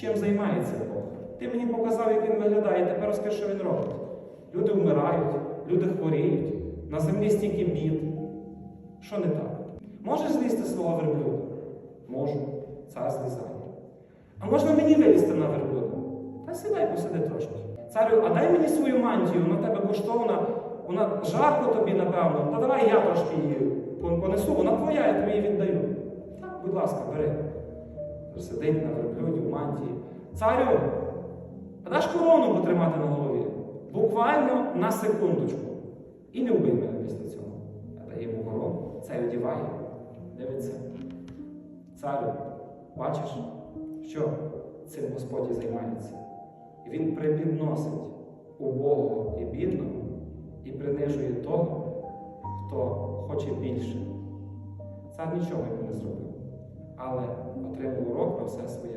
чим займається Бог. Ти мені показав, як він виглядає, тепер розкажи, що він робить. Люди вмирають, люди хворіють, на землі стільки бід. Що не так? Можеш злізти свого верблюда? Можу. Цар злізає. А можна мені вилізти на верблюда? Та сідай, посиди трошки. Царю, а дай мені свою мантію, вона тебе коштовна, вона жарко тобі, напевно. Та давай я трошки її понесу, вона твоя, я тобі її віддаю. Так, будь ласка, бери. Сидить на верблюді в мантії. Царю, а даш корону потримати на голові? Буквально на секундочку. І не вбий мене після цього. А дає йому корону, цей одіває. Дивиться. Царю, бачиш, що цим Господь займається? І він припідносить убогого і бідного і принижує того, хто хоче більше. Цар нічого йому не зробив, але отримав урок на все своє.